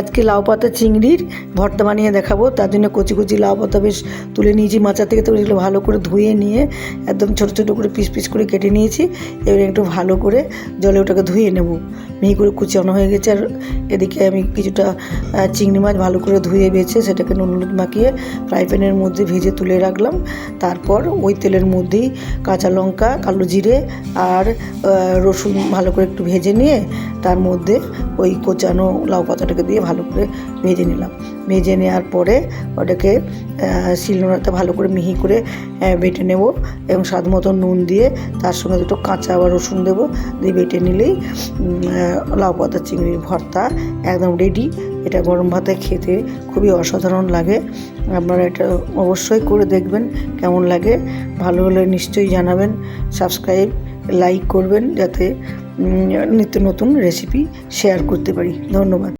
আজকে লাউ পাতা চিংড়ির ভর্তা বানিয়ে দেখাবো। তার জন্য কচি কচি লাউ পাতা বেশ তুলে নিয়েছি, মাচা থেকে তো এগুলো ভালো করে ধুয়ে নিয়ে একদম ছোটো ছোটো করে পিস পিস করে কেটে নিয়েছি। এবারে একটু ভালো করে জলে ওটাকে ধুয়ে নেব। মিহি করে কুচানো হয়ে গেছে আর এদিকে আমি কিছুটা চিংড়ি মাছ ভালো করে ধুয়ে বেছে সেটাকে নুন হলুদ মাখিয়ে ফ্রাই প্যানের মধ্যে ভেজে তুলে রাখলাম। তারপর ওই তেলের মধ্যেই কাঁচা লঙ্কা, কালো জিরে আর রসুন ভালো করে একটু ভেজে নিয়ে তার মধ্যে ওই কোচানো লাউ পাতাটাকে দিয়ে ভালো করে ভেজে নিলাম। ভেজে নেওয়ার পরে ওটাকে শিলনোড়াতে ভালো করে মিহি করে বেটে নেব এবং স্বাদ মতো নুন দিয়ে তার সঙ্গে দুটো কাঁচা আবার রসুন দেবো। দিয়ে বেটে নিলেই লাউ পাতা চিংড়ির ভর্তা একদম রেডি এটা গরম ভাতে খেতে খুবই অসাধারণ লাগে। আপনারা এটা অবশ্যই করে দেখবেন, কেমন লাগে। ভালো হলে নিশ্চয়ই জানাবেন। সাবস্ক্রাইব, লাইক করবেন যাতে নিত্য নতুন রেসিপি শেয়ার করতে পারি। ধন্যবাদ।